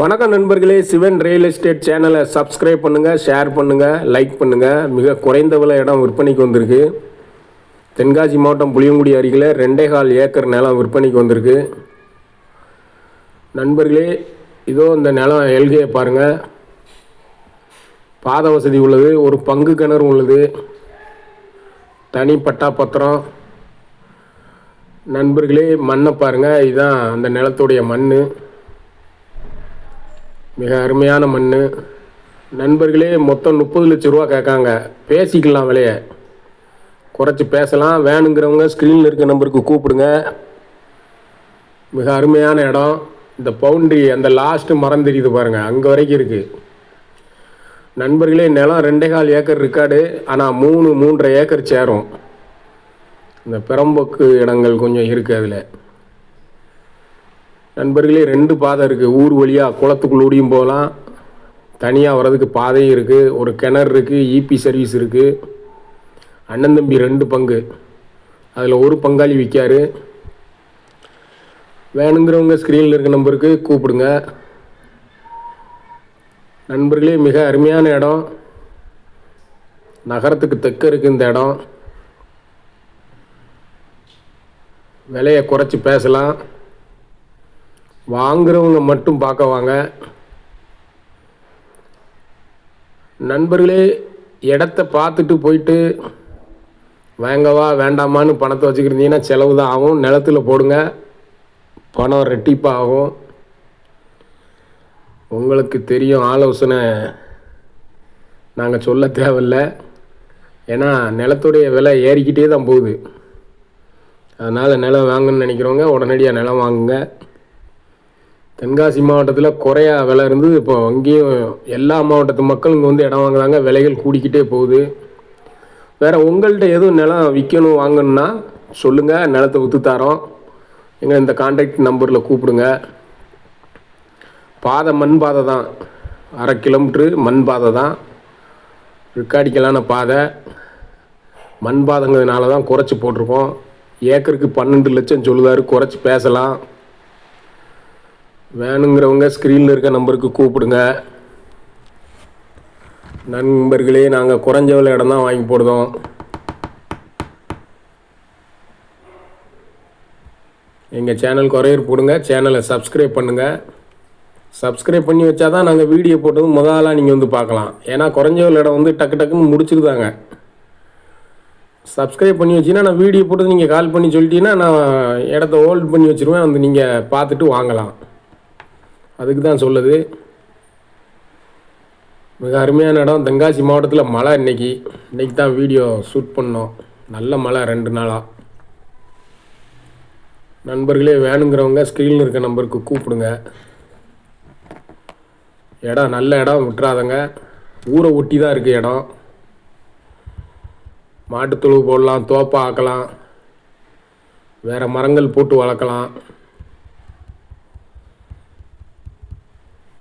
வணக்கம் நண்பர்களே Sivan real estate சேனலை சப்ஸ்கிரைப் பண்ணுங்கள் ஷேர் பண்ணுங்கள் லைக் பண்ணுங்கள் மிக குறைந்த விலை இடம் விற்பனைக்கு வந்திருக்கு. தென்காசி மாவட்டம் புளியங்குடி அருகில் ரெண்டே கால் ஏக்கர் நிலம் விற்பனைக்கு வந்திருக்கு. நண்பர்களே இதோ இந்த நிலம் எல்கையை பாருங்கள் பாத வசதி உள்ளது ஒரு பங்கு கிணறு உள்ளது. தனி பட்டா பத்திரம். நண்பர்களே மண்ணை பாருங்கள் இதுதான் அந்த நிலத்துடைய மண் மிக அருமையான மண் நண்பர்களே மொத்தம் முப்பது லட்ச ரூபா கேட்காங்க. பேசிக்கலாம் விலையை. குறைச்சி பேசலாம். வேணுங்கிறவங்க ஸ்க்ரீனில் இருக்க நம்பருக்கு கூப்பிடுங்க. மிக அருமையான இடம். இந்த பவுண்ட்ரி அந்த லாஸ்ட்டு மரம் தெரியுது பாருங்கள் அங்கே வரைக்கும் இருக்குது நண்பர்களே நிலம் ரெண்டே கால் ஏக்கர் இருக்காடு ஆனால் மூணு மூன்றரை ஏக்கர் சேரும். இந்த பெரம்போக்கு இடங்கள் கொஞ்சம் இருக்குது அதில். நண்பர்களே ரெண்டு பாதை இருக்குது ஊர் வழியாக குளத்துக்குள்ளூடியும் போகலாம். தனியாக வர்றதுக்கு பாதையும் இருக்குது ஒரு கிணறு இருக்குது இபி சர்வீஸ் இருக்குது அண்ணன் தம்பி ரெண்டு பங்கு. அதில் ஒரு பங்காளி விற்காரு. வேணுங்கிறவங்க ஸ்க்ரீனில் இருக்க நம்பருக்கு கூப்பிடுங்க. நண்பர்களே மிக அருமையான இடம். நகரத்துக்கு தெக்க இருக்குது இந்த இடம். விலையை குறைச்சி பேசலாம். வாங்குறவங்க மட்டும் பார்க்க வாங்க. நண்பர்களே இடத்த பார்த்துட்டு போயிட்டு வாங்கவா வேண்டாமான்னு பணத்தை வச்சுக்கிருந்தீங்கன்னா செலவு தான் ஆகும். நிலத்தில் போடுங்க. பணம் ரெட்டிப்பாக ஆகும் உங்களுக்கு தெரியும் ஆலோசனை நாங்கள் சொல்ல தேவையில்ல. ஏன்னா நிலத்துடைய விலை ஏறிக்கிட்டே தான் போகுது. அதனால் நிலம் வாங்கணும்னு நினைக்கிறவங்க உடனடியாக நிலம் வாங்குங்க. தென்காசி மாவட்டத்தில் குறையா விலை இருந்து இப்போ அங்கேயும் எல்லா மாவட்டத்து மக்களும் இங்கே வந்து இடம் வாங்குறாங்க. விலைகள் கூடிக்கிட்டே போகுது. வேறு உங்கள்கிட்ட எதுவும் நிலம் விற்கணும் வாங்கணுன்னா சொல்லுங்கள் நிலத்தை விற்று தரோம். எங்கள் இந்த கான்டாக்ட் நம்பரில் கூப்பிடுங்க. பாதை மண் பாதை தான். அரை கிலோமீட்ரு மண் பாதை தான். ரிக்காடிக்கலான பாதை. மண் பாதைங்கிறதுனால தான் குறைச்சி போட்டிருக்கோம். ஏக்கருக்கு பன்னெண்டு லட்சம் சொல்லுதாரு. குறைச்சி பேசலாம். வேணுங்கிறவங்க ஸ்க்ரீனில் இருக்க நம்பருக்கு கூப்பிடுங்க. நண்பர்களே நாங்கள் குறைஞ்ச விலை இடம் தான் வாங்கி போடுதோம் எங்கள் சேனல் குறையர் போடுங்க சேனலை சப்ஸ்கிரைப் பண்ணுங்கள் சப்ஸ்கிரைப் பண்ணி வச்சா தான் நாங்கள் வீடியோ போட்டதும் முதலாக நீங்கள் வந்து பார்க்கலாம். ஏன்னா குறைஞ்ச விலை இடம் வந்து டக்கு டக்குன்னு முடிச்சுக்குதாங்க சப்ஸ்கிரைப் பண்ணி வச்சிங்கன்னா நான் வீடியோ போட்டு நீங்கள் கால் பண்ணி சொல்லிட்டீங்கன்னா நான் இடத்த ஹோல்ட் பண்ணி வச்சுருவேன். வந்து நீங்கள் பார்த்துட்டு வாங்கலாம். அதுக்கு தான் சொல்லுது. மிக அருமையான இடம். தென்காசி மாவட்டத்தில் மழை இன்னைக்கு. இன்றைக்கி தான் வீடியோ ஷூட் பண்ணோம். நல்ல மழை ரெண்டு நாளாக நண்பர்களே வேணுங்கிறவங்க ஸ்க்ரீனில் இருக்க நம்பருக்கு கூப்பிடுங்க. இடம் நல்ல இடம் விட்டுறாதங்க. ஊரை ஒட்டி தான் இருக்குது இடம் மாட்டுத்தொழு போடலாம் தோப்பை ஆக்கலாம். வேறு மரங்கள் போட்டு வளர்க்கலாம்.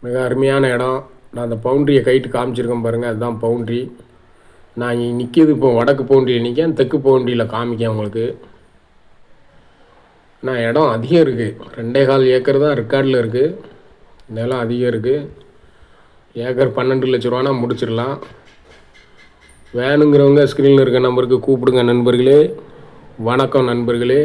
மிக அருமையான இடம். நான் அந்த பவுண்ட்ரியை கைட்டு காமிச்சிருக்கேன் பாருங்கள் அதுதான் பவுண்ட்ரி. நான் இங்கே நிற்கிது இப்போ வடக்கு பவுண்ட்ரியில் நிற்கேன் தெற்கு பவுண்ட்ரியில் காமிக்கேன் உங்களுக்கு. நான் இடம் அதிகம் இருக்குது ரெண்டே கால் ஏக்கர் தான் ரெக்கார்டில் இருக்குது நிலம் அதிகம் இருக்குது ஏக்கர் பன்னெண்டு லட்ச ரூபானா முடிச்சிடலாம். வேணுங்கிறவங்க ஸ்க்ரீனில் இருக்க நம்பருக்கு கூப்பிடுங்க நண்பர்களே. வணக்கம் நண்பர்களே.